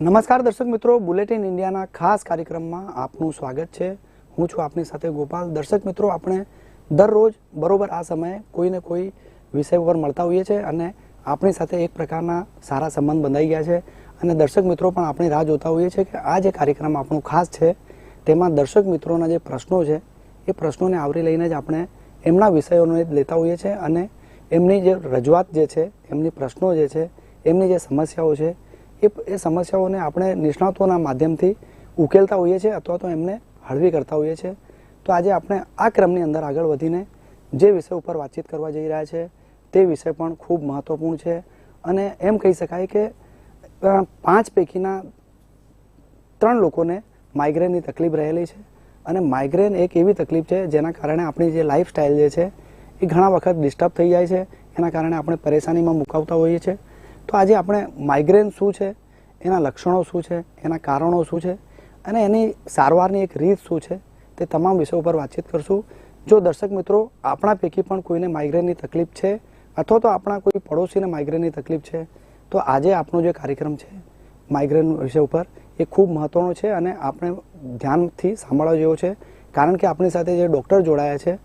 નમસ્કાર દર્શક મિત્રો, બુલેટિન ઇન્ડિયાના ખાસ કાર્યક્રમમાં આપનું સ્વાગત છે. હું છું આપની સાથે ગોપાલ. દર્શક મિત્રો, આપણે દરરોજ બરોબર આ સમયે કોઈને કોઈ વિષય ઉપર મળતા હોઈએ છીએ અને આપણી સાથે એક પ્રકારના સારા સંબંધ બંધાઈ ગયા છે. અને દર્શક મિત્રો પણ આપણી રાહ જોતા હોઈએ છીએ કે આ જે કાર્યક્રમ આપણો ખાસ છે, તેમાં દર્શક મિત્રોના જે પ્રશ્નો છે, એ પ્રશ્નોને આવરી લઈને જ આપણે એમના વિષયોને લેતા હોઈએ છીએ અને એમની જે રજૂઆત જે છે, એમની પ્રશ્નો જે છે, એમની જે સમસ્યાઓ છે એ એ સમસ્યાઓને આપણે નિષ્ણાતોના માધ્યમથી ઉકેલતા હોઈએ છીએ અથવા તો એમને હળવી કરતા હોઈએ છીએ. તો આજે આપણે આ ક્રમની અંદર આગળ વધીને જે વિષય ઉપર વાતચીત કરવા જઈ રહ્યા છે, તે વિષય પણ ખૂબ મહત્વપૂર્ણ છે. અને એમ કહી શકાય કે પાંચ પૈકીના ત્રણ લોકોને માઇગ્રેનની તકલીફ રહેલી છે. અને માઇગ્રેન એક એવી તકલીફ છે જેના કારણે આપણી જે લાઈફસ્ટાઈલ જે છે, એ ઘણા વખત ડિસ્ટર્બ થઈ જાય છે. એના કારણે આપણે પરેશાનીમાં મુકાવતા હોઈએ છીએ. તો આજે આપણે માઇગ્રેન શું છે, એના લક્ષણો શું છે, એના કારણો શું છે, અને એની સારવારની એક રીત શું છે, તે તમામ વિષયો પર વાતચીત કરશું. જો દર્શક મિત્રો, આપણા પૈકી પણ કોઈને માઇગ્રેનની તકલીફ છે, અથવા તો આપણા કોઈ પડોશીને માઇગ્રેનની તકલીફ છે, તો આજે આપણો જે કાર્યક્રમ છે માઇગ્રેન વિષય ઉપર, એ ખૂબ મહત્વનો છે અને આપણે ધ્યાનથી સાંભળવા જેવો છે. કારણ કે આપણી સાથે જે ડૉક્ટર જોડાયા છે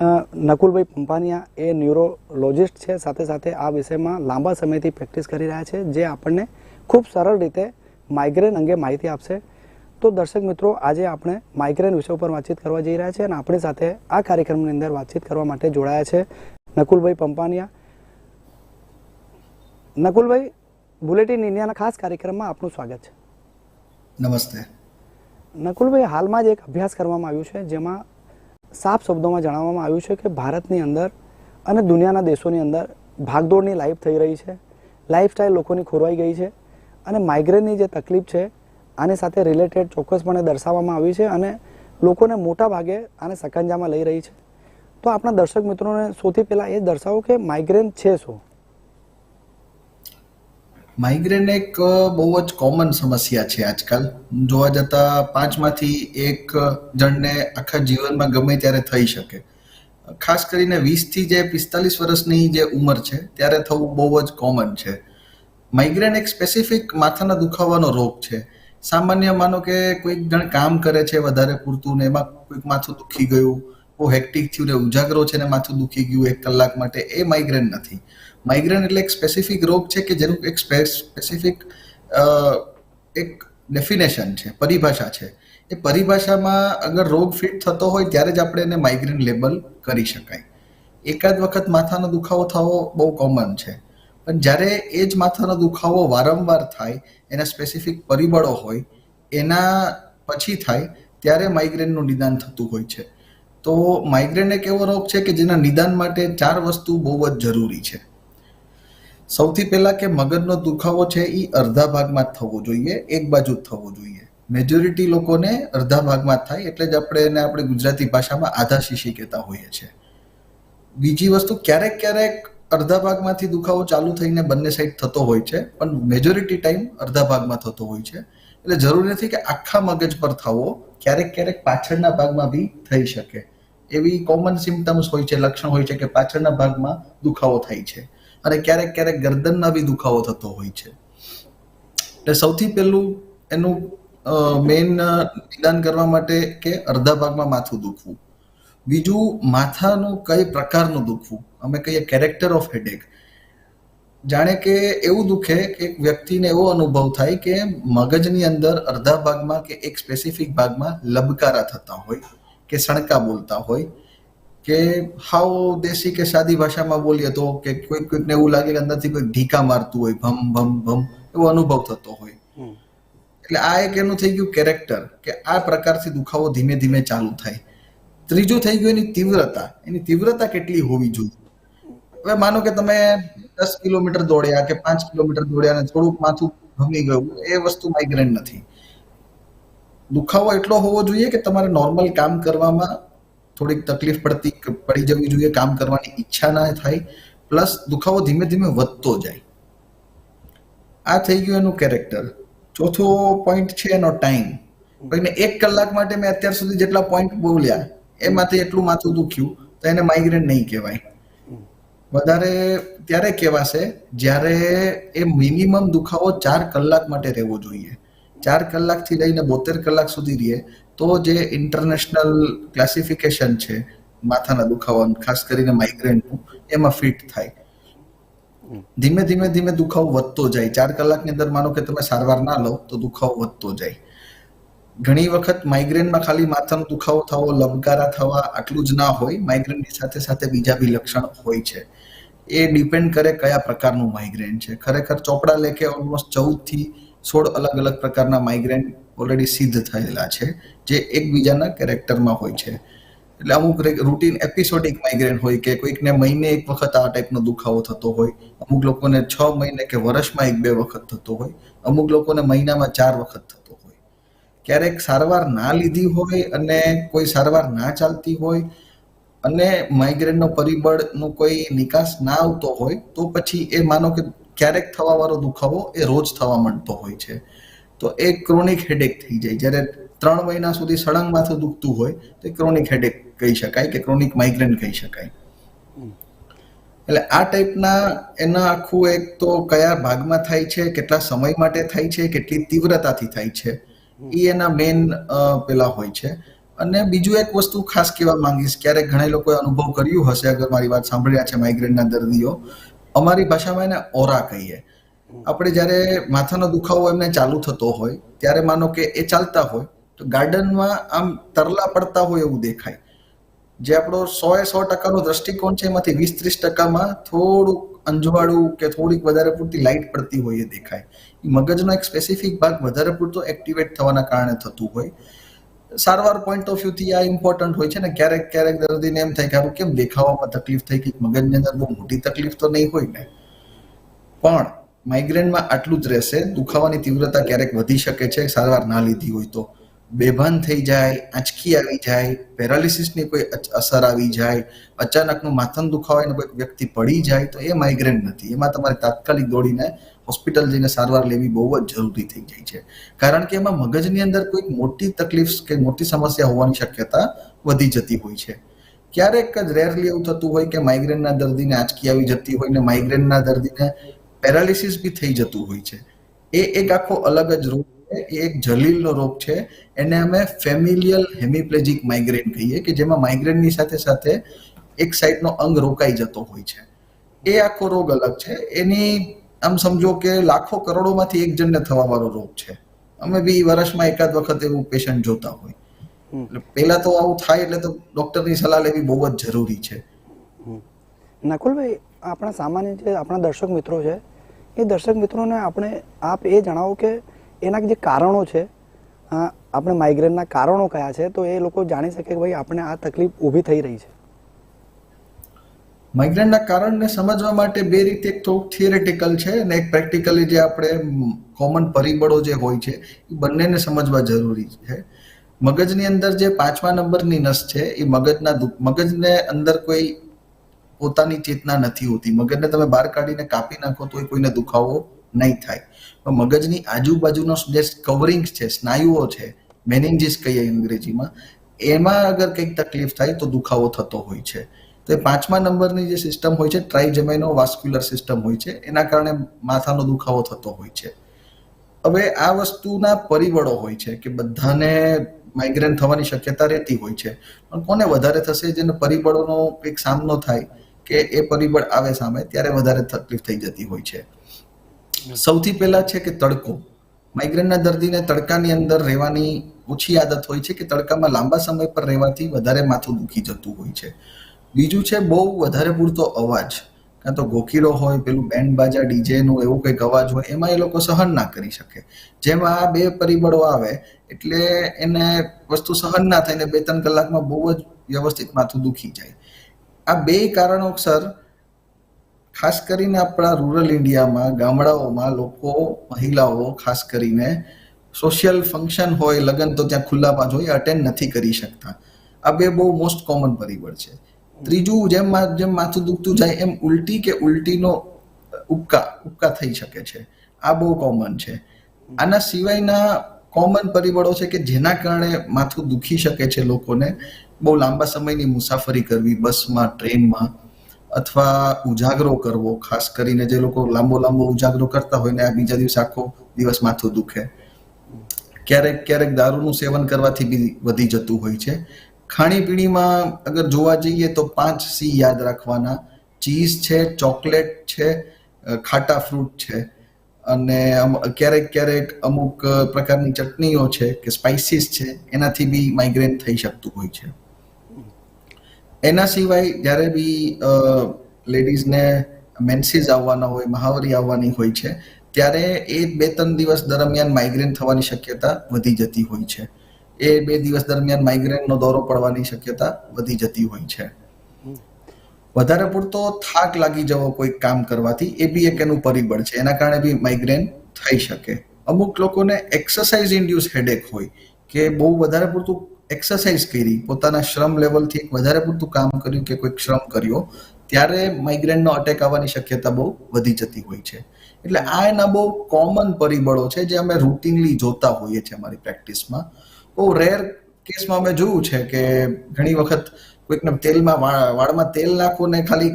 નકુલભાઈ પંપાનિયા એ ન્યુરોલોજિસ્ટ છે. સાથે સાથે આ વિષયમાં લાંબા સમયથી પ્રેક્ટિસ કરી રહ્યા છે જે આપણને ખૂબ સરળ રીતે માઇગ્રેન અંગે માહિતી આપશે. તો દર્શક મિત્રો આજે આપણે માઇગ્રેન વિષય ઉપર વાતચીત કરવા જઈ રહ્યા છે અને આપણી સાથે આ કાર્યક્રમની અંદર વાતચીત કરવા માટે જોડાયા છે નકુલભાઈ પંપાનિયા. નકુલભાઈ બુલેટિન ઇન્ડિયાના ખાસ કાર્યક્રમમાં આપનું સ્વાગત છે. નમસ્તે. નકુલભાઈ હાલમાં જ એક અભ્યાસ કરવામાં આવ્યું છે જેમાં સાફ શબ્દોમાં જણાવવામાં આવ્યું છે કે ભારતની અંદર અને દુનિયાના દેશોની અંદર ભાગદોડની લાઈફ થઈ રહી છે. લાઈફસ્ટાઈલ લોકોની ખોરવાઈ ગઈ છે અને માઇગ્રેનની જે તકલીફ છે, આની સાથે રિલેટેડ ચોક્કસપણે દર્શાવવામાં આવી છે અને લોકોને મોટા ભાગે આને સકંજામાં લઈ રહી છે. તો આપણા દર્શક મિત્રોને સૌથી પહેલાં એ દર્શાવો કે માઇગ્રેન છે શું? માઇગ્રેન એક બહુ જ કોમન સમસ્યા છે આજકાલ. જોવા જતા પાંચમાંથી એક જણને આખા જીવનમાં ગમે ત્યારે થઈ શકે. ખાસ કરીને વીસથી જે પિસ્તાલીસ વર્ષની જે ઉંમર છે, ત્યારે થવું બહુ જ કોમન છે. માઇગ્રેન એક સ્પેસિફિક માથાના દુખાવાનો રોગ છે. સામાન્ય માનો કે કોઈક જણ કામ કરે છે વધારે પૂરતું ને એમાં કોઈક માથું દુખી ગયું, બહુ હેક્ટિક થયું ને ઉજાગરો છે ને માથું દુખી ગયું એક કલાક માટે, એ માઇગ્રેન નથી. માઇગ્રેન એટલે એક સ્પેસિફિક રોગ છે કે જેનું એક સ્પેસિફિક એક ડેફિનેશન છે, પરિભાષા છે. એ પરિભાષામાં અગર રોગ ફિટ થતો હોય ત્યારે જ આપણે એને માઇગ્રેન લેબલ કરી શકાય. એકાદ વખત માથાનો દુખાવો થવો બહુ કોમન છે. પણ જ્યારે એ જ માથાનો દુખાવો વારંવાર થાય, એના સ્પેસિફિક પરિબળો હોય, એના પછી થાય, ત્યારે માઇગ્રેનનું નિદાન થતું હોય છે. તો માઇગ્રેન એક એવો રોગ છે કે જેના નિદાન માટે ચાર વસ્તુ બહુ જ જરૂરી છે. સૌથી પહેલા કે મગજનો દુખાવો છે એ અડધા ભાગમાં જ થવો જોઈએ, એક બાજુ જ થવો જોઈએ. મેજોરિટી લોકોને અડધા ભાગમાં જ થાય એટલે જ આપણે એને આપણે ગુજરાતી ભાષામાં આધા શીશી કહેતા હોઈએ છીએ બીજી વસ્તુ, ક્યારેક ક્યારેક અડધા ભાગમાંથી દુખાવો ચાલુ થઈને બંને સાઈડ થતો હોય છે, પણ મેજોરિટી ટાઈમ અડધા ભાગમાં થતો હોય છે. એટલે જરૂરી નથી કે આખા મગજ પર થવો, ક્યારેક ક્યારેક પાછળના ભાગમાં બી થઈ શકે. એવી કોમન સિમ્ટમ્સ હોય છે, લક્ષણ હોય છે કે પાછળના ભાગમાં દુખાવો થાય છે. અને ક્યારેક ક્યારેક ગરદનના બી દુખાવો થતો હોય છે. એટલે સૌથી પહેલું એનું મેઇન નિદાન કરવા માટે કે અડધા ભાગમાં માથું દુખવું. બીજું, માથાનું કઈ પ્રકારનું દુખવું? અમે કહીએ કેરેક્ટર ઓફ હેડેક જાણે કે એવું દુખે કે એક વ્યક્તિને એવો અનુભવ થાય કે મગજની અંદર અડધા ભાગમાં કે એક સ્પેસિફિક ભાગમાં લબકારા થતા હોય, કે સણકા બોલતા હોય કે હાવ દેશી કે સાદી ભાષામાં બોલીએ તો કે કોઈક કોઈકને એવું લાગે કે અંદરથી કોઈ ઢીકા મારતું હોય ભમ ભમ ભમ એવો અનુભવ થતો હોય. એટલે આ એક એનું થઈ ગયું કેરેક્ટર કે આ પ્રકારથી દુખાવો ધીમે ધીમે ચાલુ થાય. ત્રીજું થઈ ગયું એની તીવ્રતા. એની તીવ્રતા કેટલી હોવી જોઈએ? હવે માનો કે તમે દસ કિલોમીટર દોડ્યા કે પાંચ કિલોમીટર દોડ્યા અને થોડુંક માથું ભમી ગયું એ વસ્તુ માઇગ્રેન નથી. દુખાવો એટલો હોવો જોઈએ કે તમારે નોર્મલ કામ કરવામાં થોડીક તકલીફ પડતી પડી જવી જોઈએ, કામ કરવાની ઈચ્છા ના થાય, પ્લસ દુખાવો ધીમે ધીમે વધતો જાય. આ થઈ ગયું એનું કેરેક્ટર. ચોથો પોઈન્ટ છે એનો ટાઈમ કોઈને એક કલાક માટે મેં અત્યાર સુધી જેટલા પોઈન્ટ બોલ્યા, એમાંથી એટલું માથું દુખ્યું, તો એને માઇગ્રેન નહીં કહેવાય. વધારે ત્યારે કહેવાશે જ્યારે એ મિનિમમ દુખાવો ચાર કલાક માટે રહેવો જોઈએ. ચાર કલાકથી લઈને બોતેર કલાક સુધી રહે તો જે ઇન્ટરનેશનલ ક્લાસિફિકેશન છે, માથાના દુખાવાનું, ખાસ કરીને માઇગ્રેનનું એમાં ફિટ થાય. ધીમે ધીમે ધીમે દુખાવો વધતો જાય. ચાર કલાકની અંદર માનો કે તમે સારવાર ના લો, તો દુખાવો વધતો જાય. ઘણી વખત માઇગ્રેનમાં ખાલી માથાનો દુખાવો થવો લબકારા થવા, આટલું જ ના હોય. માઇગ્રેનની સાથે સાથે બીજા બી લક્ષણ હોય છે. એ ડિપેન્ડ કરે કયા પ્રકારનું માઇગ્રેન છે. ખરેખર ચોપડા લેકે ઓલમોસ્ટ ચૌદથી સોળ અલગ અલગ પ્રકારના માઇગ્રેન ઓલરેડી સિદ્ધ થયેલા છે, જે એકબીજાના કેરેક્ટરમાં હોય છે. એટલે અમુક રૂટીન એપિસોડિક માઇગ્રેન હોય કે કોઈકને મહિને એક વખત આ ટાઈપનો દુખાવો થતો હોય, અમુક લોકોને છ મહિને કે વર્ષમાં એક બે વખત થતો હોય, અમુક લોકોને મહિનામાં ચાર વખત થતો હોય. ક્યારેક સારવાર ના લીધી હોય અને કોઈ સારવાર ના ચાલતી હોય અને માઇગ્રેનનો પરિબળનો કોઈ નિકાસ ના આવતો હોય, તો પછી એ માનો કે ક્યારેક થવાવાળો દુખાવો એ રોજ થવા માંડતો હોય છે. તો એ ક્રોનિક હેડેક થઈ જાય. જ્યારે ત્રણ મહિના સુધી સળંગ માથું દુખતું હોય, તો એ ક્રોનિક હેડેક કહી શકાય કે ક્રોનિક માઇગ્રેન કહી શકાય. એટલે આ ટાઈપના એના આખું એક તો કયા ભાગમાં થાય છે, કેટલા સમય માટે થાય છે, કેટલી તીવ્રતાથી થાય છે એ એના મેઇન પેલા હોય છે. અને બીજું એક વસ્તુ ખાસ કહેવા માંગીશ, ક્યારેક ઘણા લોકોએ અનુભવ કર્યું હશે, અગર મારી વાત સાંભળ્યા છે માઇગ્રેનના દર્દીઓ. અમારી ભાષામાં એને ઓરા કહીએ. આપણે જ્યારે માથાનો દુખાવો એમને ચાલુ થતો હોય, ત્યારે માનો કે એ ચાલતા હોય, તો ગાર્ડનમાં આમ તરલા પડતા હોય એવું દેખાય. જે આપણો સો એ સો ટકાનો દ્રષ્ટિકોણ છે, એમાંથી વીસ ત્રીસ ટકામાં થોડુંક અંજવાળું કે થોડીક વધારે પૂરતી લાઇટ પડતી હોય એ દેખાય. મગજનો એક સ્પેસિફિક ભાગ વધારે પૂરતો એક્ટિવેટ થવાના કારણે થતું હોય. સારવાર પોઈન્ટ ઓફ વ્યૂથી આ ઇમ્પોર્ટન્ટ હોય છે ને, ક્યારેક ક્યારેક દર્દીને એમ થાય કે આવું કેમ દેખાવામાં તકલીફ થઈ, કે મગજની અંદર બહુ મોટી તકલીફ તો નહીં હોય ને. પણ માઇગ્રેનમાં આટલું જ રહેશે. દુખાવાની તીવ્રતા ક્યારેક વધી શકે છે. સારવાર ના લીધી હોય તો. બેભાન થઈ જાય, આંચકી આવી જાય, પેરાલિસિસની કોઈ અસર આવી જાય, અચાનકનું માથાનું દુખાવાને કોઈ વ્યક્તિ પડી જાય તો એ માઇગ્રેન નથી. એમાં તમારે તાત્કાલિક દોડીને હોસ્પિટલ જઈને સારવાર લેવી બહુ જ જરૂરી થઈ જાય છે. કારણ કે એમાં મગજની અંદર કોઈક મોટી તકલીફ કે મોટી સમસ્યા હોવાની શક્યતા વધી જતી હોય છે. ક્યારેક જ રેરલી એવું થતું હોય કે માઇગ્રેનના દર્દીને આંચકી આવી જતી હોય ને માઇગ્રેનના દર્દીને પેરાલિસિસ બી થઈ જતું હોય છે. એ એક આખો અલગ જ રોગ છે. એ એક જલીલનો રોગ છે. એને અમે ફેમિલિયલ હેમિપ્લેજિક માઇગ્રેન કહીએ કે જેમાં માઇગ્રેનની સાથે સાથે એક સાઈડનો અંગ રોકાઈ જતો હોય છે. એ આખો રોગ અલગ છે. એની આમ સમજો કે લાખો કરોડોમાંથી એક જણને થવા વાળો રોગ છે. અમે બી વર્ષમાં એકાદ વખત એવું પેશન્ટ જોતા હોય. એટલે પહેલા તો આવું થાય એટલે તો ડોક્ટરની સલાહ લેવી બહુ જ જરૂરી છે. નકુલભાઈ આપણા સામાન્ય જે આપણા દર્શક મિત્રો છે એ દર્શક મિત્રોને આપણે, આપ એ જણાવો કે એના જે કારણો છે આપણે માઇગ્રેનના કારણો કયા છે, તો એ લોકો જાણી શકે કે ભાઈ આપણે આ તકલીફ ઊભી થઈ રહી છે. માઇગ્રેનના કારણને સમજવા માટે બે રીતે એક થોડુંક થિયરેટિકલ છે અને એક પ્રેક્ટિકલી જે આપણે કોમન પરિબળો જે હોય છે, એ બંનેને સમજવા જરૂરી છે. મગજની અંદર જે પાંચમા નંબરની નસ છે, એ મગજના મગજને અંદર કોઈ પોતાની ચેતના નથી હોતી. મગજને તમે બહાર કાઢીને કાપી નાખો તો કોઈને દુખાવો નહીં થાય. પણ મગજની આજુબાજુનો જે કવરિંગ છે, સ્નાયુઓ છે મેનિન્જીસ કહીએ અંગ્રેજીમાં, એમાં અગર કંઈક તકલીફ થાય તો દુખાવો થતો હોય છે. તો એ પાંચમા નંબરની જે સિસ્ટમ હોય છે ટ્રાઇજમેનો વાસ્ક્યુલર સિસ્ટમ હોય છે, એના કારણે માથાનો દુખાવો થતો હોય છે. હવે આ વસ્તુના પરિબળો હોય છે કે બધાને માઇગ્રેન થવાની શક્યતા રહેતી હોય છે. પણ કોને વધારે થશે જેને પરિબળોનો એક સામનો થાય? કે એ પરિબળ આવે સામે, ત્યારે વધારે તકલીફ થઈ જતી હોય છે. સૌથી પહેલા છે કે તડકો. માઇગ્રેનના દર્દીને તડકાની અંદર રહેવાની ઓછી આદત હોય છે કે તડકામાં લાંબા સમય પર રહેવાથી વધારે માથું દુખી જતું હોય છે. બીજું છે બહુ વધારે પૂરતો અવાજ. કાં તો ગોખીરો હોય, પેલું બેન્ડ બાજા, ડીજેનું એવું કંઈક અવાજ હોય, એમાં એ લોકો સહન ના કરી શકે. જેમાં આ બે પરિબળો આવે, એટલે એને વસ્તુ સહન ના થાય ને બે ત્રણ કલાકમાં બહુ જ વ્યવસ્થિત માથું દુખી જાય. આ બે કારણોસર ખાસ કરીને આપણા રૂરલ ઇન્ડિયામાં ગામડાઓમાં લોકો, મહિલાઓ, ખાસ કરીને સોશિયલ ફંક્શન હોય, લગ્ન તો ત્યાં ખુલ્લામાં જ અટેન્ડ નથી કરી શકતા. આ બે બહુ મોસ્ટ કોમન પરિબળ છે. ત્રીજું, જેમ જેમ માથું દુખતું જાય, એમ ઉલટી કે ઉલટીનો ઉપકા ઉપકા થઈ શકે છે. આ બહુ કોમન છે. આના સિવાયના કોમન પરિબળો છે કે જેના કારણે માથું દુખી શકે છે લોકોને બહુ લાંબા સમયની મુસાફરી કરવી, બસમાં, ટ્રેનમાં અથવા ઉજાગરો કરવો, ખાસ કરીને જે લોકો લાંબો લાંબો ઉજાગરો કરતા હોય ને આ બીજા દિવસે આખો દિવસ માથું દુખે. ક્યારેક ક્યારેક દારૂનું સેવન કરવાથી બી વધી જતું હોય છે. ખાણીપીણીમાં અગર જોવા જઈએ તો પાંચ સી યાદ રાખવાના. ચીઝ છે, ચોકલેટ છે ખાટા ફ્રૂટ છે અને ક્યારેક ક્યારેક અમુક પ્રકારની ચટણીઓ છે કે સ્પાઇસીસ છે, એનાથી બી માઇગ્રેન થઈ શકતું હોય છે. એના સિવાય જ્યારે બી લેડીઝને મેન્સીસ આવવાના હોય, મહાવરી આવવાની હોય છે, ત્યારે એ બે ત્રણ દિવસ દરમિયાન માઇગ્રેન થવાની શક્યતા વધી જતી હોય છે. એ બે દિવસ દરમિયાન માઇગ્રેનનો દોરો પડવાની શક્યતા વધી જતી હોય છે. વધારે પૂરતો થાક લાગી જવો કોઈ કામ કરવાથી, એ બી એક એનું પરિબળ છે. એના કારણે બી માઇગ્રેન થઈ શકે. અમુક લોકોને એક્સરસાઇઝ ઇન્ડ્યુસ હેડેક હોય, કે બહુ વધારે પૂરતું એક્સરસાઇઝ કરી, પોતાના શ્રમ લેવલથી વધારે પૂરતું કામ કર્યું કે કોઈક શ્રમ કર્યો, ત્યારે માઇગ્રેનનો અટેક આવવાની શક્યતા બહુ વધી જતી હોય છે. એટલે આ એના બહુ કોમન પરિબળો છે જે અમે રૂટીનલી જોતા હોઈએ છીએ અમારી પ્રેક્ટિસમાં બહુ રેર કેસમાં અમે જોયું છે કે ઘણી વખત કોઈકને તેલમાં વાળમાં તેલ નાખો ને ખાલી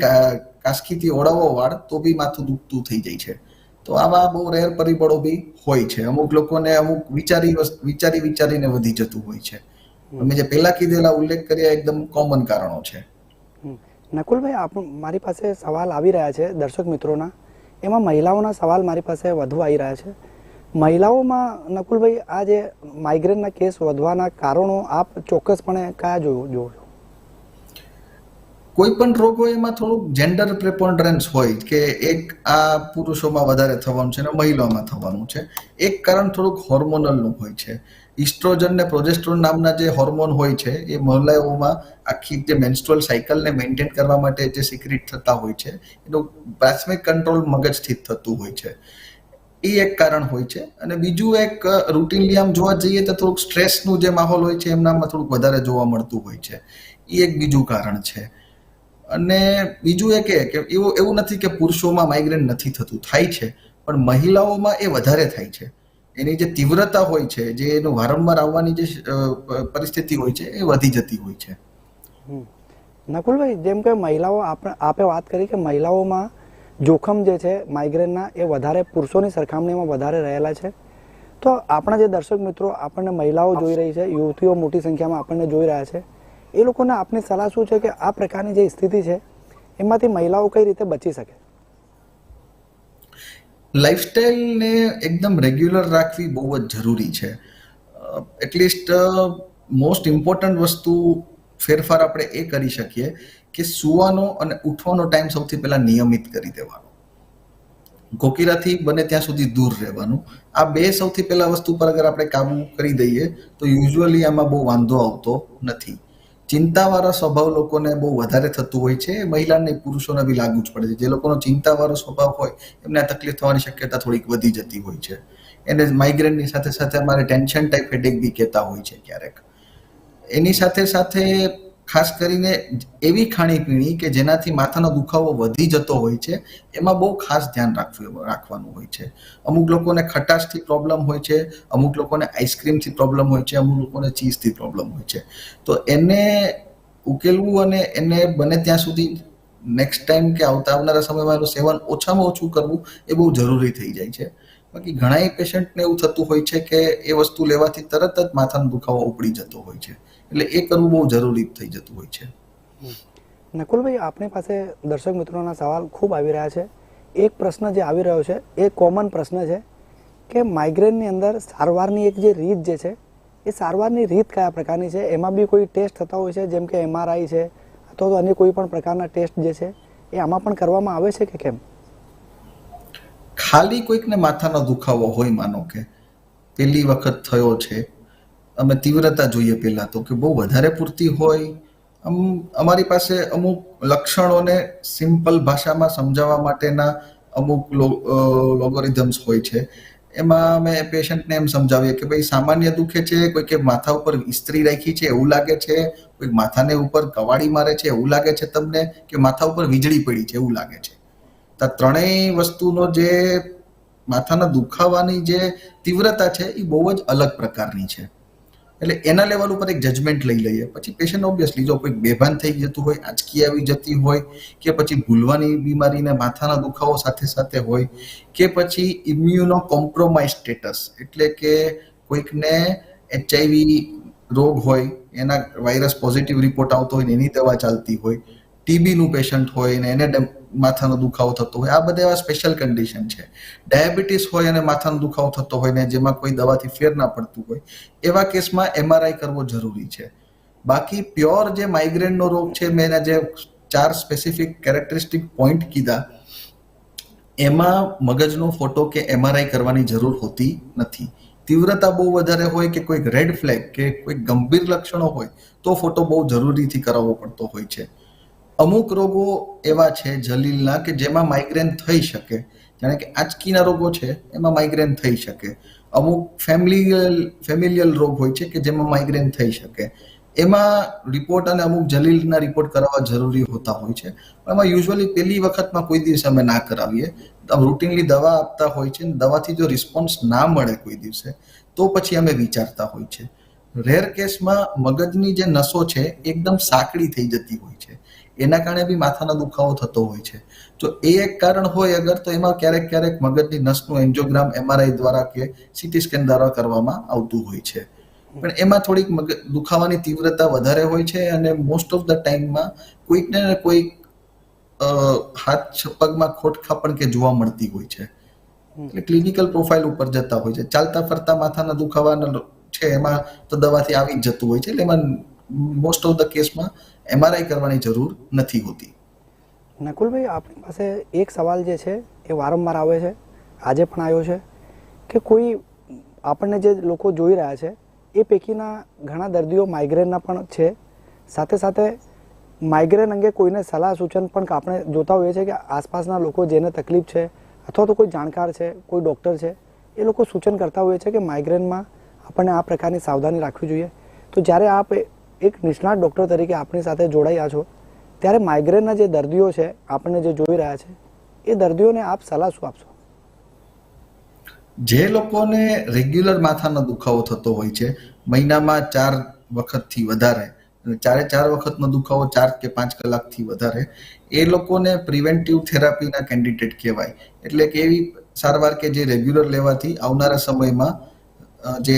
કાસકીથી ઓળાવો વાળ, તો બી માથું દુખતું થઈ જાય છે. તો આવા બહુ રેર પરિબળો બી હોય છે. અમુક લોકોને અમુક વિચારી વિચારી વિચારીને વધી જતું હોય છે. અમે જે પહેલા કીધેલા ઉલ્લેખ કર્યા એકદમ કોમન કારણો છે. નકુલભાઈ આપ મારી પાસે સવાલ આવી રહ્યા છે દર્શક મિત્રોના. એમાં મહિલાઓના સવાલ મારી પાસે વધુ આવી રહ્યા છે. મહિલાઓમાં નકુલભાઈ આ જે માઇગ્રેનના કેસ વધવાના કારણો આપ ચોક્કસપણે કયા જોવો છો? કોઈ પણ રોગો એમાં થોડુંક જેન્ડર પ્રેપોન્ડરન્સ હોય કે એક આ પુરુષોમાં વધારે થવાનું છે અને મહિલાઓમાં થવાનું છે. એક કારણ થોડુંક હોર્મોનલનું હોય છે. ઇસ્ટ્રોજન ને પ્રોજેસ્ટ્રોન નામના જે હોર્મોન હોય છે, એ મહિલાઓમાં આખી જે મેન્સ્ટ્રુઅલ સાયકલને મેન્ટેન કરવા માટે જે સિક્રિટ થતા હોય છે, એનું પ્રાથમિક કંટ્રોલ મગજથી થતું હોય છે. એ એક કારણ હોય છે. અને બીજું એક રૂટીનલી આમ જોવા જઈએ તો થોડુંક સ્ટ્રેસનું જે માહોલ હોય છે, એમનામાં થોડુંક વધારે જોવા મળતું હોય છે. એ એક બીજું કારણ છે. અને બીજું એ કે કે એવું એવું નથી કે પુરુષોમાં માઇગ્રેન નથી થતું, થાય છે. પણ મહિલાઓમાં એ વધારે થાય છે. એની જે તીવ્રતા હોય છે, જે એનું વારંવાર આવવાની જે પરિસ્થિતિ હોય છે, એ વધી જતી હોય છે. નકુલભાઈ, જેમ કે મહિલાઓ આપણે, આપે વાત કરી કે મહિલાઓમાં જોખમ જે છે માઇગ્રેનના એ વધારે પુરુષોની સરખામણીમાં વધારે રહેલા છે. તો આપણા જે દર્શક મિત્રો, આપણને મહિલાઓ જોઈ રહી છે, યુવતીઓ મોટી સંખ્યામાં આપણને જોઈ રહ્યા છે. એ લોકોને આપની સલાહ શું છે કે આ પ્રકારની જે સ્થિતિ છે, એમાંથી મહિલાઓ કઈ રીતે બચી શકે? લાઈફસ્ટાઈલને એકદમ રેગ્યુલર રાખવી બહુ જ જરૂરી છે. એટલીસ્ટ મોસ્ટ ઇમ્પોર્ટન્ટ વસ્તુ ફેરફાર આપણે એ કરી શકીએ કે સુવાનો અને ઉઠવાનો ટાઈમ સૌથી પહેલાં નિયમિત કરી દેવાનો. કોકીરાથી બને ત્યાં સુધી દૂર રહેવાનું. આ બે સૌથી પહેલા વસ્તુ પર અગર આપણે કાબુ કરી દઈએ તો યુઝ્યુઅલી આમાં બહુ વાંધો આવતો નથી. ચિંતાવાળા સ્વભાવ લોકોને બહુ વધારે થતું હોય છે. મહિલાને પુરુષોને બી લાગુ જ પડે છે. જે લોકોનો ચિંતાવાળો સ્વભાવ હોય, એમને આ તકલીફ થવાની શક્યતા થોડીક વધી જતી હોય છે. એને માઇગ્રેનની સાથે સાથે અમારે ટેન્શન ટાઈપ હેડેક બી કહેતા હોય છે ક્યારેક. એની સાથે સાથે ખાસ કરીને એવી ખાણીપીણી કે જેનાથી માથાનો દુખાવો વધી જતો હોય છે, એમાં બહુ ખાસ ધ્યાન રાખવું, રાખવાનું હોય છે. અમુક લોકોને ખટાશથી પ્રોબ્લેમ હોય છે, અમુક લોકોને આઈસ્ક્રીમથી પ્રોબ્લેમ હોય છે, અમુક લોકોને ચીઝથી પ્રોબ્લેમ હોય છે. તો એને ઉકેલવું અને એને બને ત્યાં સુધી નેક્સ્ટ ટાઈમ કે આવતા આવનારા સમયમાં એનું સેવન ઓછામાં ઓછું કરવું એ બહુ જરૂરી થઈ જાય છે. બાકી ઘણા પેશન્ટને એવું થતું હોય છે કે એ વસ્તુ લેવાથી તરત જ માથાનો દુખાવો ઉપડી જતો હોય છે. એટલે એ કરવું બહુ જરૂરી થઈ જતું હોય છે. નકુલભાઈ આપણી પાસે દર્શક મિત્રોના સવાલ ખૂબ આવી રહ્યા છે. એક પ્રશ્ન જે આવી રહ્યો છે એ કોમન પ્રશ્ન છે કે માઇગ્રેનની અંદર સારવારની એક જે રીત જે છે એ સારવારની રીત કયા પ્રકારની છે? એમાં બી કોઈ ટેસ્ટ થતા હોય છે જેમ કે એમઆરઆઈ છે અથવા તો અન્ય કોઈ પણ પ્રકારના ટેસ્ટ જે છે એ આમાં પણ કરવામાં આવે છે કે કેમ? ખાલી કોઈકને માથાનો દુખાવો હોય માનો કે પહેલી વખત થયો છે અમે તીવ્રતા જોઈએ પહેલાં તો કે બહુ વધારે પૂરતી હોય. આમ અમારી પાસે અમુક લક્ષણોને સિમ્પલ ભાષામાં સમજાવવા માટેના અમુક લોગોરિધમ્સ હોય છે. એમાં અમે પેશન્ટને એમ સમજાવીએ કે ભાઈ સામાન્ય દુખે છે કોઈકે માથા ઉપર ઇસ્ત્રી રાખી છે, એવું લાગે છે કોઈક માથાને ઉપર કવાડી મારે છે, એવું લાગે છે તમને, કે માથા ઉપર વીજળી પડી છે, એવું લાગે છે. તો ત્રણેય વસ્તુનો જે માથાના દુખાવાની જે તીવ્રતા છે, એ બહુ જ અલગ પ્રકારની છે. એટલે એના લેવલ ઉપર એક જજમેન્ટ લઈ લઈએ. પછી પેશન્ટ ઓબ્વિયસલી જો કોઈ બેભાન થઈ જતું હોય, આંચકી આવી જતી હોય, કે પછી ભૂલવાની બીમારીને માથાના દુખાવો સાથે સાથે હોય, કે પછી ઇમ્યુનો કોમ્પ્રોમાઇઝ સ્ટેટસ એટલે કે કોઈકને એચઆઈવી રોગ હોય, એના વાયરસ પોઝિટિવ રિપોર્ટ આવતો હોય એની દવા ચાલતી હોય ટીબીનું પેશન્ટ હોય ને એને માથાનો દુખાવો થતો હોય. આ બધા એવા સ્પેશિયલ કન્ડિશન છે. ડાયાબિટીસ હોય અને માથાનો દુખાવો થતો હોય ને જેમાં કોઈ દવાથી ફેર ના પડતું હોય, એવા કેસમાં એમઆરઆઈ કરવો જરૂરી છે. બાકી પ્યોર જે માઇગ્રેનનો રોગ છે, મેં એના જે ચાર સ્પેસિફિક કેરેક્ટરિસ્ટિક પોઈન્ટ કીધા, એમાં મગજનો ફોટો કે એમઆરઆઈ કરવાની જરૂર હોતી નથી. તીવ્રતા બહુ વધારે હોય કે કોઈક રેડ ફ્લેગ કે કોઈક ગંભીર લક્ષણો હોય, તો ફોટો બહુ જરૂરીથી કરાવવો પડતો હોય છે. અમુક રોગો એવા છે જલીલના કે જેમાં માઇગ્રેન થઈ શકે. જાણે કે આંચકીના રોગો છે, એમાં માઇગ્રેન થઈ શકે. અમુક ફેમિલિયલ ફેમિલિયલ રોગ હોય છે કે જેમાં માઇગ્રેન થઈ શકે. એમાં રિપોર્ટ અને અમુક જલીલના રિપોર્ટ કરાવવા જરૂરી હોતા હોય છે. એમાં યુઝ્યુઅલી પહેલી વખતમાં કોઈ દિવસ અમે ના કરાવીએ. રૂટીનલી દવા આપતા હોય છે દવાથી જો રિસ્પોન્સ ના મળે કોઈ દિવસે, તો પછી અમે વિચારતા હોય છે. રેર કેસમાં મગજની જે નસો છે એકદમ સાંકડી થઈ જતી હોય છે. એના કારણે બી માથાનો દુખાવો થતો હોય છે. તો એ એક કારણ હોય અગર તો એમાં ક્યારેક ક્યારેક મગજની નસનું એન્જિયોગ્રામ એમઆરઆઈ દ્વારા કે સીટી સ્કેન દ્વારા કરવામાં આવતું હોય છે. પણ એમાં થોડીક મગજ દુખાવાની તીવ્રતા વધારે હોય છે અને મોસ્ટ ઓફ ધ ટાઈમમાં કોઈકને કોઈક હાથ પગમાં ખોટખા પણ કે જોવા મળતી હોય છે. એટલે ક્લિનિકલ પ્રોફાઇલ ઉપર જતા હોય છે. ચાલતા ફરતા માથાના દુખાવાના છે એમાં તો દવાથી આવી જ જતું હોય છે. એટલે એમાં મોસ્ટ ઓફ ધ કેસમાં એમઆરઆઈ કરવાની જરૂર નથી હોતી. નકુલભાઈ, આપણી પાસે એક સવાલ જે છે એ વારંવાર આવે છે, આજે પણ આવ્યો છે, કે કોઈ આપણને જે લોકો જોઈ રહ્યા છે, એ પૈકીના ઘણા દર્દીઓ માઇગ્રેનના પણ છે. સાથે સાથે માઇગ્રેન અંગે કોઈને સલાહ સૂચન પણ આપણે જોતા હોઈએ છીએ કે આસપાસના લોકો જેને તકલીફ છે, અથવા તો કોઈ જાણકાર છે, કોઈ ડૉક્ટર છે, એ લોકો સૂચન કરતા હોય છે કે માઇગ્રેનમાં આપણને આ પ્રકારની સાવધાની રાખવી જોઈએ. તો જ્યારે આપ એક નિષ્ણાત ડૉક્ટર તરીકે આપણી સાથે જોડાયા છો. ત્યારે માઇગ્રેનના જે દર્દીઓ છે, આપણને જે જોઈ રહ્યા છે, એ દર્દીઓને આપ સલાહ શું આપશો? જે લોકોને રેગ્યુલર માથાનો દુખાવો થતો હોય છે, મહિનામાં ચાર વખતથી વધારે ચારે ચાર વખતનો દુખાવો ચાર કે પાંચ કલાકથી વધારે, એ લોકોને પ્રિવેન્ટિવ થેરાપીના કેન્ડિડેટ કહેવાય. એટલે કે એવી સારવાર કે જે રેગ્યુલર લેવાથી આવનારા સમયમાં જે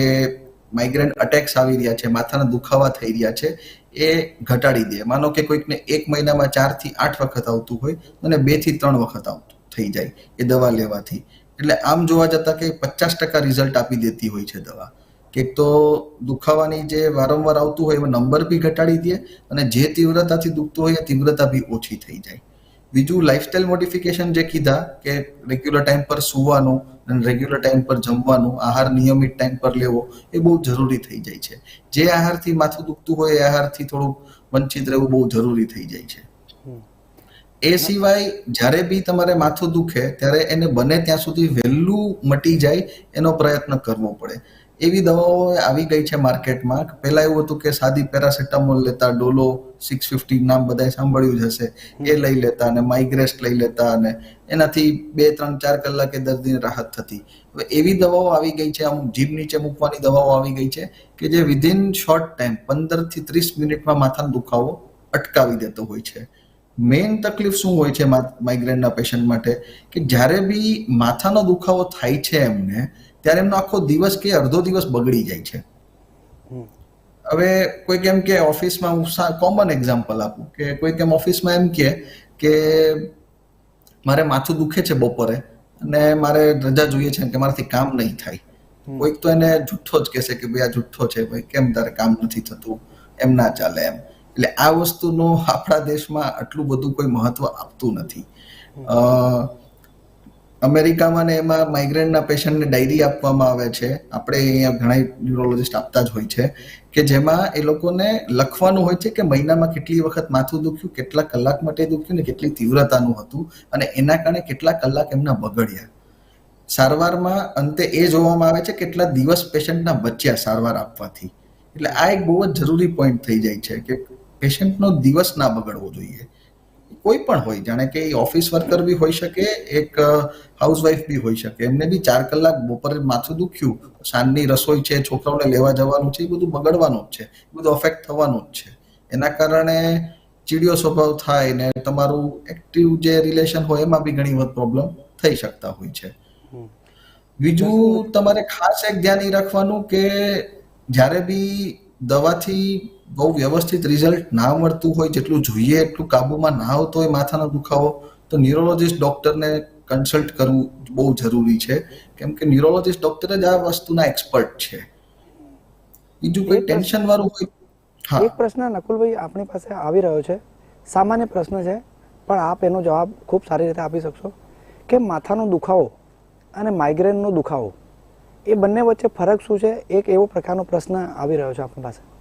માઇગ્રેન અટેક્સ આવી રહ્યા છે, માથાના દુખાવા થઈ રહ્યા છે, એ ઘટાડી દે. માનો કે કોઈકને એક મહિનામાં ચારથી આઠ વખત આવતું હોય અને બેથી ત્રણ વખત આવતું થઈ જાય એ દવા લેવાથી. એટલે આમ જોવા જતા કે પચાસ ટકા રિઝલ્ટ આપી દેતી હોય છે દવા. કે તો દુખાવાની જે વારંવાર આવતું હોય એમાં નંબર બી ઘટાડી દે અને જે તીવ્રતાથી દુખતું હોય એ તીવ્રતા બી ઓછી થઈ જાય. બીજું લાઇફસ્ટાઇલ મોડિફિકેશન જે કીધા કે રેગ્યુલર ટાઈમ પર સૂવાનું અને રેગ્યુલર ટાઈમ પર જમવાનું આહાર નિયમિત ટાઈમ પર લેવો એ બહુ જરૂરી થઈ જાય છે. જે આહારથી માથું દુખતું હોય એ આહારથી થોડું વંચિત રહેવું બહુ જરૂરી થઈ જાય છે. એ સિવાય જ્યારે બી તમારે માથું દુખે ત્યારે એને બને ત્યાં સુધી વહેલું મટી જાય એનો પ્રયત્ન કરવો પડે. એવી દવાઓ આવી ગઈ છે માર્કેટમાં. પહેલા એવું હતું કે સાદી પેરાસેટામોલ લેતા ડોલો સિક્સ ફિફ્ટી નામ બધાએ સાંભળ્યું જ હશે. એ લઈ લેતા અને માઇગ્રેસ્ટ લઈ લેતા અને એનાથી બે ત્રણ ચાર કલાકે દર્દીને રાહત થતી. હવે એવી દવાઓ આવી ગઈ છે અમુક જીભ નીચે મૂકવાની દવાઓ આવી ગઈ છે કે જે વિધિન શોર્ટ ટાઈમ પંદરથી ત્રીસ મિનિટમાં માથાનો દુખાવો અટકાવી દેતો હોય છે. મેઇન તકલીફ શું હોય છે માઇગ્રેનના પેશન્ટ માટે? કે જ્યારે બી માથાનો દુખાવો થાય છે એમને ત્યારે એમનો આખો દિવસ કે અડધો દિવસ બગડી જાય છે. હવે કોઈક એમ કે ઓફિસમાં હું કોમન એક્ઝામ્પલ આપું કે કોઈક એમ ઓફિસમાં એમ કે કે મારે માથું દુખે છે બપોરે અને મારે રજા જોઈએ છે કે મારાથી કામ નહીં થાય. કોઈક તો એને જુઠ્ઠો જ કહેશે કે ભાઈ આ જુઠ્ઠો છે ભાઈ કેમ તારે કામ નથી થતું? એમ ના ચાલે એમ. એટલે આ વસ્તુનું આપણા દેશમાં આટલું બધું કોઈ મહત્વ આપતું નથી. અ, અમેરિકામાં ને એમાં માઇગ્રેનના પેશન્ટને ડાયરી આપવામાં આવે છે. આપણે અહીંયા ઘણા ન્યુરોલોજિસ્ટ આપતા જ હોય છે કે જેમાં એ લોકોને લખવાનું હોય છે કે મહિનામાં કેટલી વખત માથું દુખ્યું, કેટલા કલાક માટે દુખ્યું ને કેટલી તીવ્રતાનું હતું અને એના કારણે કેટલા કલાક એમના બગડ્યા. સારવારમાં અંતે એ જોવામાં આવે છે કેટલા દિવસ પેશન્ટના બચ્યા સારવાર આપવાથી. એટલે આ એક બહુ જ જરૂરી પોઈન્ટ થઈ જાય છે કે પેશન્ટનો દિવસ ના બગડવો જોઈએ. કોઈ પણ હોય જાણે કે એ ઓફિસ વર્કર બી હોઈ શકે એક હાઉસવાઈફ બી હોઈ શકે. એમને બી ચાર કલાક બપોરે માથું દુખ્યું સાંજની રસોઈ છે છોકરાઓને લેવા જવાનું છે એ બધું બગડવાનું જ છે એ બધું અફેક્ટ થવાનું જ છે. એના કારણે ચીડિયો સ્વભાવ થાય ને તમારું એક્ટિવ જે રિલેશન હોય એમાં બી ઘણી પ્રોબ્લેમ થઈ શકતા હોય છે. બીજું તમારે ખાસ એક ધ્યાન એ રાખવાનું કે જ્યારે બી દવાથી બહુ વ્યવસ્થિત રિઝલ્ટ ના મળતું હોય જેટલું જોઈએ એટલું કાબુમાં ના આવતો હોય માથાનો દુખાવો તો ન્યુરોલોજિસ્ટ ડોક્ટરને કન્સલ્ટ કરવું બહુ જરૂરી છે. કેમ કે ન્યુરોલોજિસ્ટ ડોક્ટર જ આ વસ્તુના એક્સપર્ટ છે. બીજું કોઈ ટેન્શન વાળું હોય હા. એક પ્રશ્ન નકુલભાઈ આપણી પાસે આવી રહ્યો છે. સામાન્ય પ્રશ્ન છે પણ આપ એનો જવાબ ખૂબ સારી રીતે આપી શકશો. કે માથાનો દુખાવો અને માઇગ્રેનનો દુખાવો એ બંને વચ્ચે ફરક શું છે? એક એવો પ્રકારનો પ્રશ્ન આવી રહ્યો છે આપણી પાસે.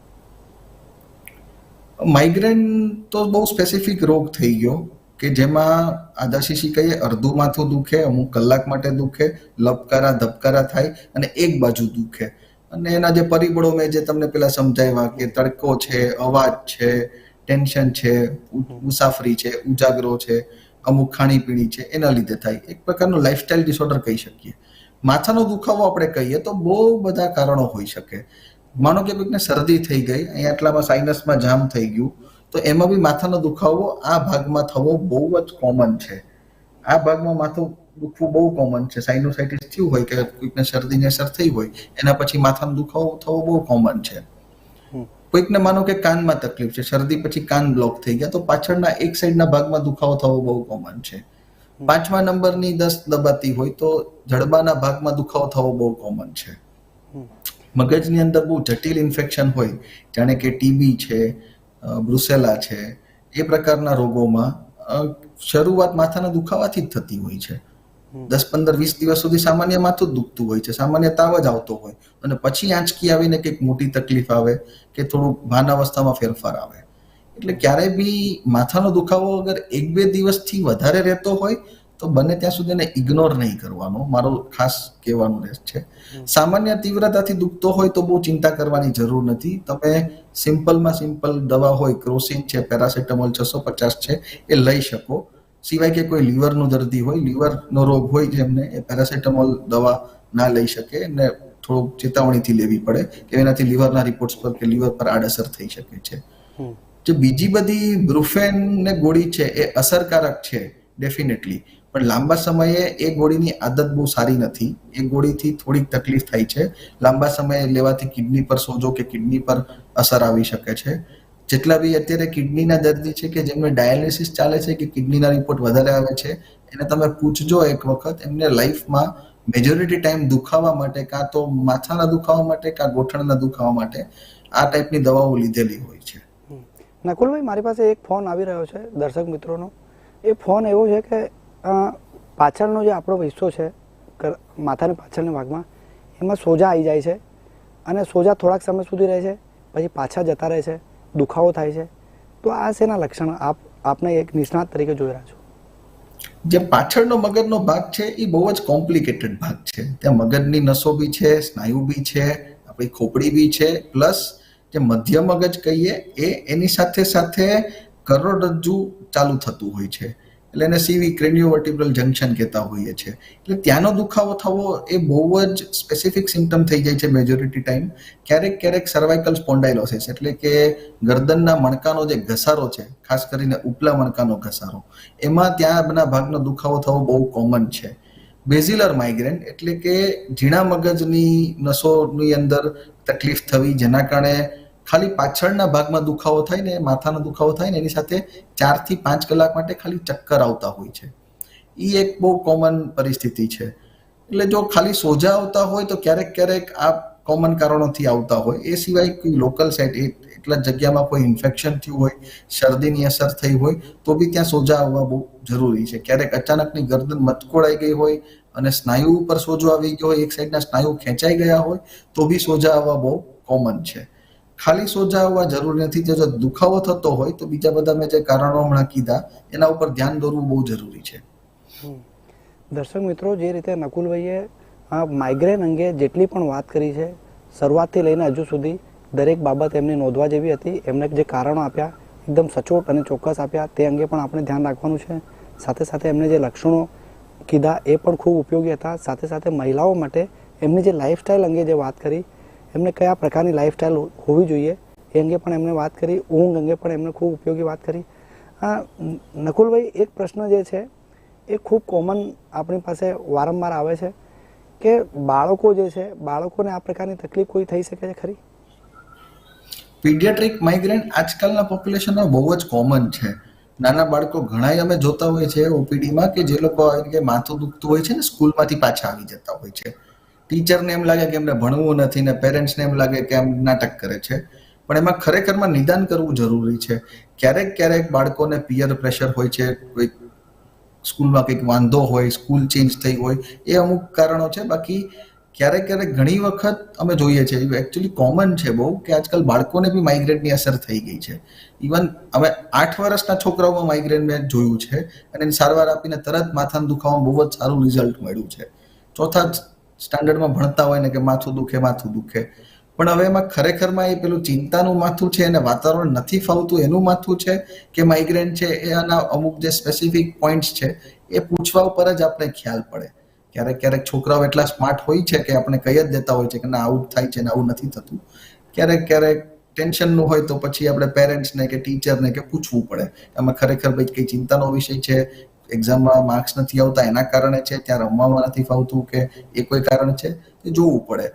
માઇગ્રેન તો બહુ સ્પેસિફિક રોગ થઈ ગયો કે જેમાં આદાશીશી કહીએ અડધું માથું દુખે અમુક કલાક માટે દુખે લપકારા ધબકારા થાય અને એક બાજુ દુખે. અને એના જે પરિબળો મેં જે તમને પેલા સમજાવ્યા કે તડકો છે અવાજ છે ટેન્શન છે મુસાફરી છે ઉજાગરો છે અમુક ખાણીપીણી છે એના લીધે થાય. એક પ્રકારનો લાઇફસ્ટાઇલ ડિસઓર્ડર કહી શકીએ. માથાનો દુખાવો આપણે કહીએ તો બહુ બધા કારણો હોઈ શકે. માનો કે કોઈકને શરદી થઈ ગઈ અહીંયા આટલામાં સાઇનસમાં જામ થઈ ગયું તો એમાં બી માથાનો દુખાવો આ ભાગમાં થવો બહુ જ કોમન છે. આ ભાગમાં માથું દુખવું બહુ કોમન છે. સાઇનોસાઇટિસ થયું હોય કે કોઈકને શરદીની અસર થઈ હોય એના પછી માથાનો દુખાવો થવો બહુ કોમન છે. કોઈકને માનો કે કાનમાં તકલીફ છે શરદી પછી કાન બ્લોક થઈ ગયા તો પાછળના એક સાઈડના ભાગમાં દુખાવો થવો બહુ કોમન છે. પાંચમા નંબરની દસ દબાતી હોય તો જડબાના ભાગમાં દુખાવો થવો બહુ કોમન છે. મગજની અંદર બહુ જટિલ ઇન્ફેક્શન હોય જાણે કે ટીબી છે બ્રુસેલા છે એ પ્રકારના રોગોમાં શરૂઆત માથાના દુખાવાથી જ થતી હોય છે. દસ પંદર વીસ દિવસ સુધી સામાન્ય માથું જ દુખતું હોય છે સામાન્ય તાવ જ આવતો હોય. અને પછી આંચકી આવીને કંઈક મોટી તકલીફ આવે કે થોડું ભાન અવસ્થામાં ફેરફાર આવે. એટલે ક્યારે બી માથાનો દુખાવો અગર એક બે દિવસથી વધારે રહેતો હોય તો બને ત્યાં સુધી એને ઇગ્નોર નહીં કરવાનો. મારો ખાસ કહેવાનું રહે છે. સામાન્ય તીવ્રતાથી દુખતો હોય તો બહુ ચિંતા કરવાની જરૂર નથી. તમે સિમ્પલમાં સિમ્પલ દવા હોય ક્રોસિન છે પેરાસેટામોલ છસો પચાસ છે એ લઈ શકો. સિવાય કે કોઈ લીવરનું દર્દી હોય લીવરનો રોગ હોય જેમને એ પેરાસેટામોલ દવા ના લઈ શકે અને થોડુંક ચેતવણીથી લેવી પડે કે એનાથી લીવરના રિપોર્ટ્સ પર કે લીવર પર આડઅસર થઈ શકે છે. જે બીજી બધી બ્રુફેન ને ગોળી છે એ અસરકારક છે ડેફિનેટલી. પણ લાંબા સમયે એ ગોળીની આદત બહુ સારી નથી. એ ગોળીથી થોડીક તકલીફ થાય છે. લાંબા સમયે લેવાથી કિડની પર સોજો કે કિડની પર અસર આવી શકે છે. જેટલા બી અત્યારે કિડનીના દર્દી છે કે જેમને ડાયાલિસિસ ચાલે છે કે કિડનીના રિપોર્ટ વધારે આવે છે, એને તમે પૂછજો એક વખત. એમને લાઈફમાં મેજોરિટી ટાઈમ દુખાવા માટે કાં તો માથાના દુખાવા માટે કાં ગોઠણના દુખાવા માટે આ ટાઈપની દવાઓ લીધેલી હોય છે. નકુલભાઈ, મારી પાસે એક ફોન આવી રહ્યો છે દર્શક મિત્રોનો. એ ફોન એવો છે કે પાછળનો જે આપણો હિસ્સો છે માથાના પાછળના ભાગમાં એમાં સોજા આવી જાય છે અને સોજા થોડાક સમય સુધી રહે છે, પછી પાછા જતા રહે છે, દુખાવો થાય છે. તો આ શેના લક્ષણ? આપ, આપને એક નિષ્ણાત તરીકે જોઈ રહ્યા છો. જે પાછળનો મગજનો ભાગ છે, એ બહુ જ કોમ્પ્લિકેટેડ ભાગ છે. ત્યાં મગજની નસો બી છે, સ્નાયુ બી છે, આપણી ખોપડી બી છે, પ્લસ જે મધ્ય મગજ કહીએ, એ એની સાથે સાથે કરોડરજ્જુ ચાલુ થતું હોય છે. એટલે એને સીવી ક્રેનિયોવર્ટિબ્રલ જંકશન કહેતા હોઈએ છીએ. એટલે ત્યાંનો દુખાવો થવો એ બહુ જ સ્પેસિફિક સિમ્ટમ થઈ જાય છે મેજોરિટી ટાઈમ ક્યારેક ક્યારેક સર્વાઇકલ સ્પોન્ડાઇલોસિસ એટલે કે ગરદનના મણકાનો જે ઘસારો છે, ખાસ કરીને ઉપલા મણકાનો ઘસારો, એમાં ત્યાંના ભાગનો દુખાવો થવો બહુ કોમન છે. બેઝિલર માઇગ્રેન એટલે કે ઝીણા મગજની નસોની અંદર તકલીફ થવી, જેના કારણે ખાલી પાછળના ભાગમાં દુખાવો થાય ને, માથાનો દુખાવો થાય ને, એની સાથે ચારથી પાંચ કલાક માટે ખાલી ચક્કર આવતા હોય છે. એ એક બહુ કોમન પરિસ્થિતિ છે. એટલે જો ખાલી સોજા આવતા હોય તો ક્યારેક ક્યારેક આ કોમન કારણોથી આવતા હોય. એ સિવાય કોઈ લોકલ સાઇટ એટલા જગ્યામાં કોઈ ઇન્ફેક્શન થયું હોય, શરદીની અસર થઈ હોય, તો બી ત્યાં સોજા આવવા બહુ જરૂરી છે. ક્યારેક અચાનકની ગરદન મચકોડાઈ ગઈ હોય અને સ્નાયુ ઉપર સોજો આવી ગયો હોય, એક સાઈડના સ્નાયુ ખેંચાઈ ગયા હોય, તો બી સોજા આવવા બહુ કોમન છે. ખાલી સોજા આવવા જરૂરી નથી. જો દુખાવો થતો હોય તો બીજા બધા મેં જે કારણો હમણાં કીધા, એના ઉપર ધ્યાન દોરવું બહુ જરૂરી છે. દર્શક મિત્રો, જે રીતે નકુલભાઈએ આ માઇગ્રેન અંગે જેટલી પણ વાત કરી છે, શરૂઆતથી લઈને હજુ સુધી દરેક બાબત એમની નોંધવા જેવી હતી. એમને જે કારણો આપ્યા, એકદમ સચોટ અને ચોક્કસ આપ્યા, તે અંગે પણ આપણે ધ્યાન રાખવાનું છે. સાથે સાથે એમને જે લક્ષણો કીધા, એ પણ ખૂબ ઉપયોગી હતા. સાથે સાથે મહિલાઓ માટે એમની જે લાઈફસ્ટાઈલ અંગે જે વાત કરી એમને કયા પ્રકારની લાઈફસ્ટાઈલ હોવી જોઈએ એ અંગે પણ એમને વાત કરી. ઊંઘ અંગે પણ એમને ખૂબ ઉપયોગી વાત કરી. આ નકુલભાઈ, એક પ્રશ્ન જે છે, એ ખૂબ કોમન આપણી પાસે વારંવાર આવે છે કે બાળકો જે છે, બાળકોને આ પ્રકારની તકલીફ કોઈ થઈ શકે છે ખરી? પીડિયાટ્રિક માઇગ્રેન આજકાલના પોપ્યુલેશનમાં બહુ જ કોમન છે. નાના બાળકો ઘણાય અમે જોતા હોઈએ છીએ ઓપીડીમાં કે જે લોકો આવી માથું દુખતું હોય છે ને, સ્કૂલમાંથી પાછા આવી જતા હોય છે. ટીચરને એમ લાગે કે એમને ભણવું નથી ને પેરેન્ટ્સને એમ લાગે કે એમ નાટક કરે છે. પણ એમાં ખરેખરમાં નિદાન કરવું જરૂરી છે. ક્યારેક ક્યારેક બાળકોને પિયર પ્રેશર હોય છે, કોઈ સ્કૂલમાં કંઈક વાંધો હોય, સ્કૂલ ચેન્જ થઈ હોય, એ અમુક કારણો છે. બાકી ક્યારેક ક્યારેક ઘણી વખત અમે જોઈએ છીએ એકચ્યુઅલી કોમન છે બહુ, કે આજકાલ બાળકોને બી માઇગ્રેનની અસર થઈ ગઈ છે. ઇવન અમે આઠ વર્ષના છોકરાઓમાં માઇગ્રેન મેં જોયું છે અને સારવાર આપીને તરત માથાનો દુખાવામાં બહુ જ સારું રિઝલ્ટ મળ્યું છે. ચોથા સ્ટાન્ડર્ડમાં ભણતા હોય ને કે માથું દુખે માથું દુખે. પણ હવે એમાં ખરેખરમાં એ પેલું ચિંતાનું માથું છે અને વાતાવરણ નથી ફાવતું એનું માથું છે કે માઇગ્રેન છે, એ આના અમુક જે સ્પેસિફિક પોઈન્ટ્સ છે, એ પૂછવા ઉપર જ આપણે ખ્યાલ પડે. ક્યારેક ક્યારેક છોકરાઓ એટલા સ્માર્ટ હોય છે કે આપણે કહી જ દેતા હોય છે કે ના, આવું થાય છે ને આવું નથી થતું. ક્યારેક ક્યારેક ટેન્શનનું હોય તો પછી આપણે પેરેન્ટ્સને કે ટીચરને કે પૂછવું પડે એમાં ખરેખર ભાઈ કઈ ચિંતાનો વિષય છે? એક્ઝામમાં માર્ક્સ નથી આવતા એના કારણે છે ત્યાં રમવામાં નથી ફાવતું કે એ કોઈ કારણ છે એ જોવું પડે.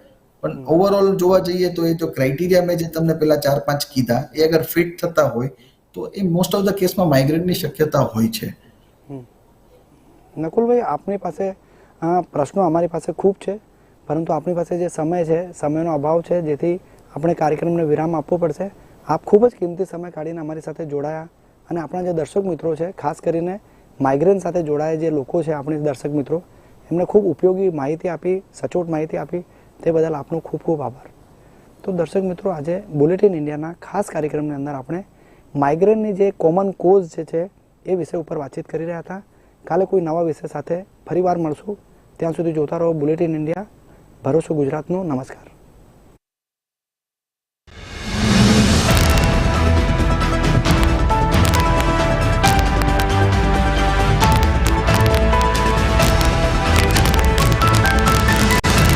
પણ ઓવરઓલ જોવા જઈએ તો એ જો ક્રાઇટેરિયા મેં જે તમને પેલા ચાર પાંચ કીધા એ અગર ફિટ થતા હોય તો એ મોસ્ટ ઓફ ધ કેસમાં માઇગ્રેનની શક્યતા હોય છે. નકુલભાઈ આપની પાસે પ્રશ્નો અમારી પાસે ખૂબ છે પરંતુ આપણી પાસે જે સમય છે સમયનો અભાવ છે જેથી આપણે કાર્યક્રમને વિરામ આપવો પડશે. આપ ખૂબ જ કિંમતી સમય કાઢીને અમારી સાથે જોડાયા. અને આપણા જે દર્શક મિત્રો છે ખાસ કરીને માઇગ્રેન સાથે જોડાયા જે લોકો છે આપણે દર્શક મિત્રો, એમને ખૂબ ઉપયોગી માહિતી આપી, સચોટ માહિતી આપી, તે બદલ આપનો ખૂબ ખૂબ આભાર. તો દર્શક મિત્રો, આજે બુલેટિન ઇન્ડિયાના ખાસ કાર્યક્રમની અંદર આપણે માઇગ્રેનની જે કોમન કોઝ જે છે, એ વિષય ઉપર વાતચીત કરી રહ્યા હતા. કાલે કોઈ નવા વિષય સાથે ફરીવાર મળશું. ત્યાં સુધી જોતા રહો બુલેટિન ઇન્ડિયા ભરોસો ગુજરાતનો. નમસ્કાર.